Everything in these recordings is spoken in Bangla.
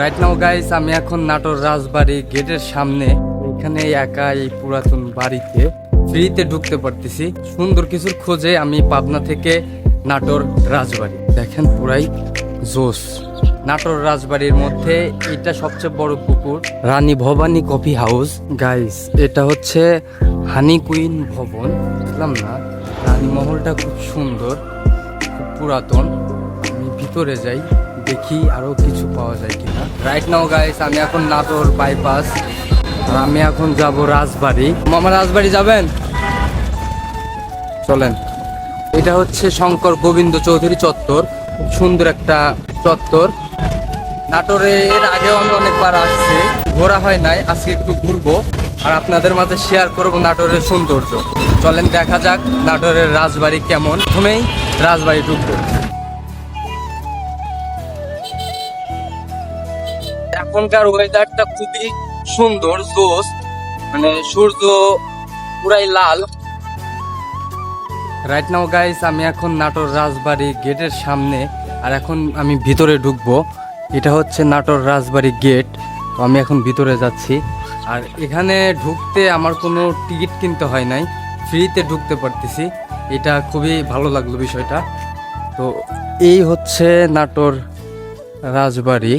রাইট নাও গাইস আমি এখন নাটোর রাজবাড়ি গেটের সামনে, এখানে একা এই পুরাতন বাড়িতে ফ্রিতে ঢুকতে পারতেছি। সুন্দর কিছুর খোঁজে আমি পাবনা থেকে নাটোর রাজবাড়ি। দেখেন পুরাই জোস নাটোর রাজবাড়ির মধ্যে এটা সবচেয়ে বড় পুকুর, Rani Bhabani coffee house. Guys এটা হচ্ছে হানি কুইন ভবন। বুঝলাম না রানী মহলটা খুব সুন্দর, খুব পুরাতন। আমি ভিতরে যাই। দেখি আরও কিছু পাওয়া যায় কিনা। রাইট নাও গাইস আমি এখন নাটোর বাইপাস আমি এখন যাব রাজবাড়ি। মামা, রাজবাড়ি যাবেন? চলেন। এটা হচ্ছে শঙ্কর গোবিন্দ চৌধুরী চত্বর, খুব সুন্দর একটা চত্বর। নাটোরে এর আগেও আমি অনেকবার আসছি। ঘোরা হয় নাই, আজকে একটু ঘুরবো, আর আপনাদের মাঝে শেয়ার করব নাটোরের সৌন্দর্য। চলেন, দেখা যাক নাটোরের রাজবাড়ি কেমন। প্রথমেই রাজবাড়ি ঢুকবো। এখনকার ওয়েদারটা খুবই সুন্দর জোস মানে সূর্য পুরাই লাল। রাইট নাও গাইস আমি এখন নাটোর রাজবাড়ি গেটের সামনে, আর এখন আমি ভিতরে ঢুকবো। এটা হচ্ছে নাটোর রাজবাড়ি গেট। তো আমি এখন ভিতরে যাচ্ছি। আর এখানে ঢুকতে আমার কোনো টিকিট কিনতে হয় নাই। ফ্রিতে ঢুকতে পারতেছি। এটা খুবই ভালো লাগল বিষয়টা। তো এই হচ্ছে নাটোর রাজবাড়ি।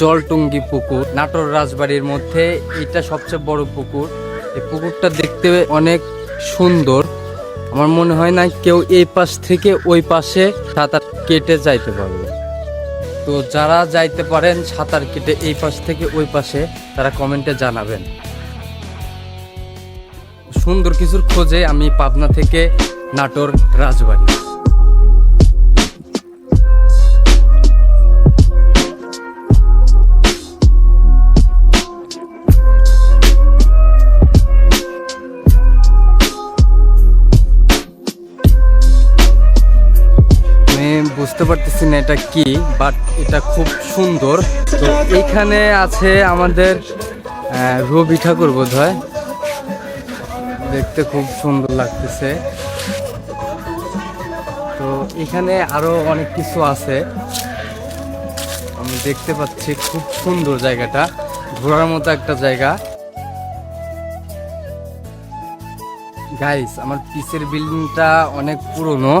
জলটুঙ্গি পুকুর। নাটোর রাজবাড়ির মধ্যে এটা সবচেয়ে বড় পুকুর। এই পুকুরটা দেখতে অনেক সুন্দর। আমার মনে হয় না কেউ এই পাশ থেকে ওই পাশে সাঁতার কেটে যাইতে পারবে। তো যারা যাইতে পারেন সাঁতার কেটে এই পাশ থেকে ওই পাশে, তারা কমেন্টে জানাবেন। সুন্দর কিছুর খোঁজে আমি পাবনা থেকে নাটোর রাজবাড়ি। বুঝতে পারতেছি না এটা কি বাট এটা খুব সুন্দর। তো এইখানে আছে আমাদের রবি ঠাকুর বোধ হয় দেখতে খুব সুন্দর লাগতেছে। তো এখানে আরও অনেক কিছু আছে। আমি দেখতে পাচ্ছি খুব সুন্দর জায়গাটা, ঘোরার মতো একটা জায়গা। গাইস আমার পিসের বিল্ডিংটা অনেক পুরনো।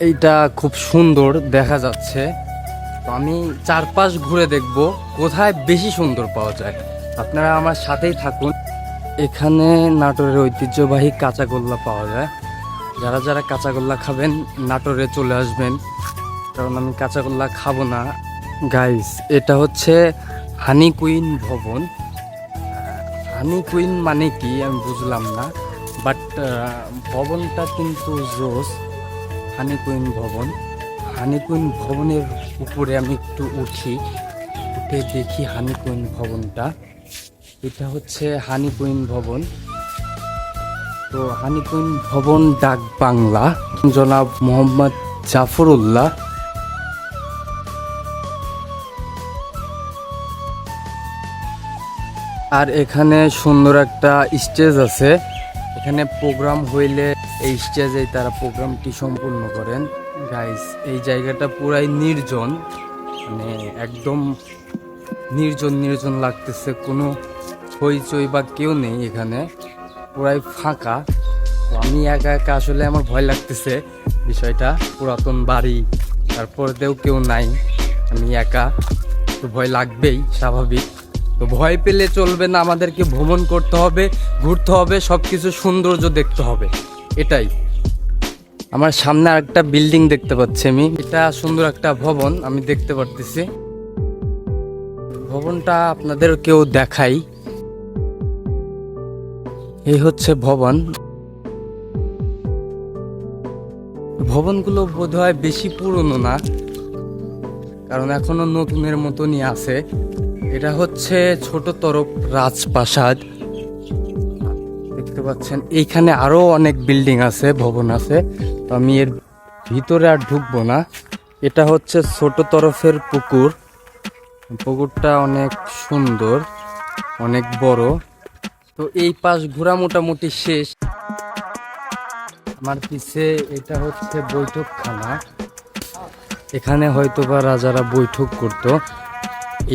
এইটা খুব সুন্দর দেখা যাচ্ছে। তো আমি চারপাশ ঘুরে দেখব, কোথায় বেশি সুন্দর পাওয়া যায়। আপনারা আমার সাথেই থাকুন। এখানে নাটোরের ঐতিহ্যবাহী কাঁচাগোল্লা পাওয়া যায়। যারা যারা কাঁচাগোল্লা খাবেন, নাটোরে চলে আসবেন। কারণ আমি কাঁচাগোল্লা খাব না। গাইস এটা হচ্ছে হানি কুইন ভবন। হানি কুইন মানে কি আমি বুঝলাম না। বাট ভবনটা কিন্তু জোস। হানি কুইন ভবন। হানি কুইন ভবনের উপরে আমি একটু উঠি, উঠে দেখি হানি কুইন ভবনটা। এটা হচ্ছে হানি কুইন ভবন। তো হানি কুইন ভবন ডাক বাংলা। জনাব মোহাম্মদ জাফরুল্লাহ। আর এখানে সুন্দর একটা স্টেজ আছে। এখানে প্রোগ্রাম হইলে এই স্টেজে তারা প্রোগ্রামটি সম্পূর্ণ করেন। গাইস এই জায়গাটা পুরাই নির্জন। মানে একদম নির্জন নির্জন লাগতেছে। কোনো হইচই বা কেউ নেই এখানে। পুরাই ফাঁকা। তো আমি একা একা আসলে আমার ভয় লাগতেছে বিষয়টা। পুরাতন বাড়ি তারপরেও কেউ নাই। আমি একা। তো ভয় লাগবেই, স্বাভাবিক। তো ভয় পেলে চলবে না। আমাদেরকে ভ্রমণ করতে হবে, ঘুরতে হবে সব কিছু সৌন্দর্য দেখতে হবে। এটাই। আমার সামনে আরেকটা বিল্ডিং দেখতে পাচ্ছি আমি। এটা সুন্দর একটা ভবন, আমি দেখতে পারতেছি। ভবনটা আপনাদের কেউ দেখাই। এই হচ্ছে ভবন। ভবনগুলো বোধহয় বেশি পুরনো না, কারণ এখনও নতুনের মতনই আছে। এটা হচ্ছে ছোট তরফ রাজপ্রাসাদ। পাচ্ছেন। এইখানে আরও অনেক বিল্ডিং আছে, ভবন আছে। তো আমি এর ভিতরে আর ঢুকবো না। এটা হচ্ছে ছোট তরফের পুকুর। পুকুরটা অনেক সুন্দর, অনেক বড়। তো এই পাশ ঘোরা মোটামুটি শেষ। আমার পিছে এটা হচ্ছে বৈঠকখানা। এখানে হয়তো বা রাজারা বৈঠক করত।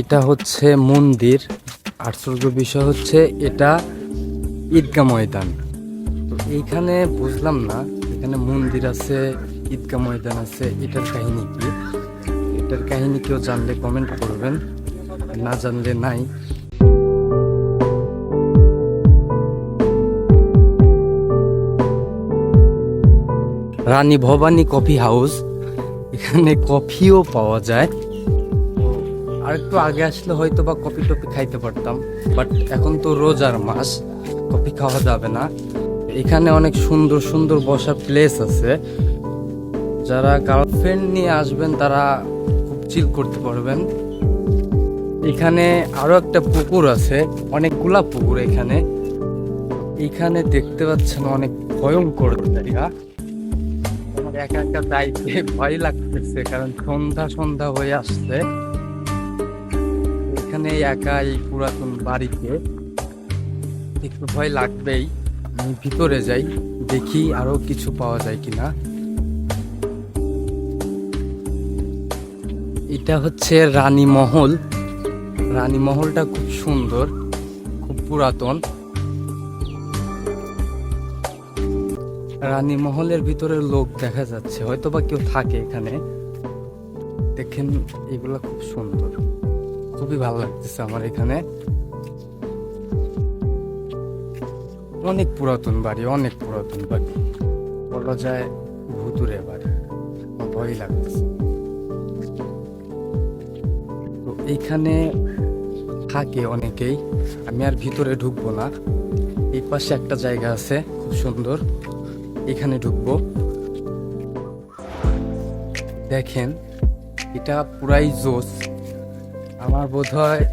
এটা হচ্ছে মন্দির। আশ্চর্য বিষয় হচ্ছে এটা ঈদগা ময়দান। তো এইখানে বুঝলাম না, এখানে মন্দির আছে ঈদগা ময়দান আছে, এটার কাহিনী কি? এটার কাহিনী কেউ জানলে কমেন্ট করবেন, না জানলে নাই। রানী ভবানী কফি হাউস, এখানে কফিও পাওয়া যায়। আর একটু আগে আসলে হয়তো বা কফি টফি খাইতে পারতাম, বাট এখন তো রোজার মাস। কফি খাওয়া যাবে না। এখানে অনেক সুন্দর সুন্দর বসার প্লেস আছে। যারা গার্লফ্রেন্ড নিয়ে আসবেন, তারা খুব চিল করতে পারবেন। এখানে আরও একটা পুকুর আছে, অনেকগুলা পুকুর এখানে। এখানে দেখতে পাচ্ছেন অনেক ভয়ঙ্কর জায়গা। আমার একা একা যাইতে ভয় লাগতেছে, কারণ সন্ধ্যা সন্ধ্যা হয়ে আসছে। এখানে একা এই পুরাতন বাড়িতে। একটু ভয় লাগবেই, আমি ভিতরে যাই, দেখি আরও কিছু পাওয়া যায় কিনা। এটা হচ্ছে রানী মহল। রানী মহলটা খুব সুন্দর, খুব পুরাতন। রানী মহলের ভিতরে লোক দেখা যাচ্ছে হয়তো বা কেউ থাকে এখানে। দেখেন, এগুলা খুব সুন্দর। খুবই ভালো লাগতেছে আমার এখানে। অনেক পুরাতন বাড়ি, অনেক পুরাতন বাড়ি। বলা যায় ভুতুরে বাড়ি। ভয় লাগতেছে। তো এইখানে থাকে অনেকেই। আমি আর ভিতরে ঢুকবো না। এই পাশে একটা জায়গা আছে, খুব সুন্দর। এখানে ঢুকবো। দেখেন, এটা পুরাই জোস। আমার বোধ হয়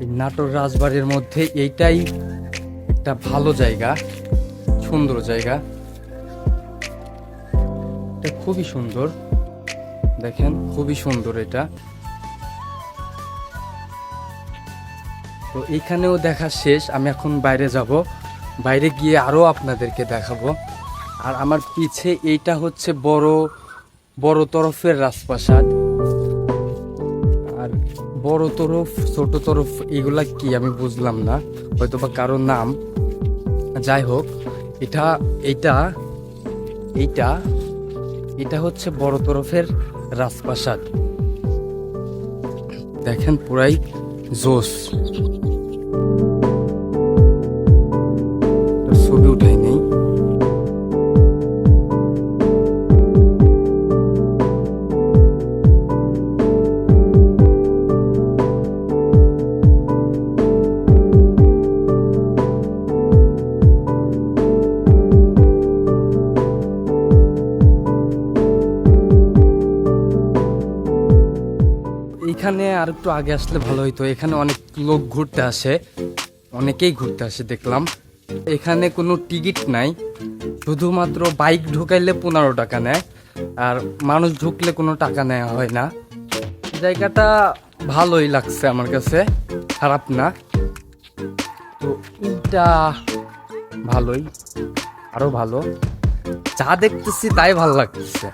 নাটোর রাজবাড়ির মধ্যে এইটাই একটা ভালো জায়গা, সুন্দর জায়গা। এটা খুবই সুন্দর। দেখেন, খুবই সুন্দর এটা। তো এইখানেও দেখা শেষ, আমি এখন বাইরে যাব। বাইরে গিয়ে আরও আপনাদেরকে দেখাবো। আর আমার পিছে এইটা হচ্ছে বড় বড় তরফের রাজপ্রাসাদ। বড় তরফ, ছোট তরফ এগুলা কি আমি বুঝলাম না হয়তো বা কারও নাম। যাই হোক, এটা এটা, এইটা, এটা হচ্ছে বড় তরফের রাজপ্রাসাদ। দেখেন পুরাই জোস এইখানে আর একটু আগে আসলে ভালো হইতো। এখানে অনেক লোক ঘুরতে আসে। অনেকেই ঘুরতে আসে, দেখলাম। এখানে কোনো টিকিট নাই। শুধুমাত্র বাইক ঢুকাইলে পনেরো টাকা নেয়, আর মানুষ ঢুকলে কোনো টাকা নেওয়া হয় না। জায়গাটা ভালোই লাগছে আমার কাছে, খারাপ না। তো এইটা ভালোই, আরও ভালো। যা দেখতেছি তাই ভালো লাগতেছে।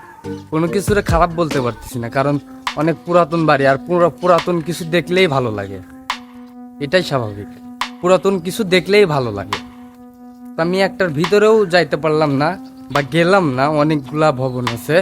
কোনো কিছুরে খারাপ বলতে পারতেছি না, কারণ অনেক পুরাতন বাড়ি, আর পুরো, পুরাতন কিছু দেখলেই ভালো লাগে। এটাই স্বাভাবিক। পুরাতন কিছু দেখলেই ভালো লাগে। আমি একটার ভিতরেও যাইতে পারলাম না, বা গেলাম না, অনেকগুলা ভবন আছে।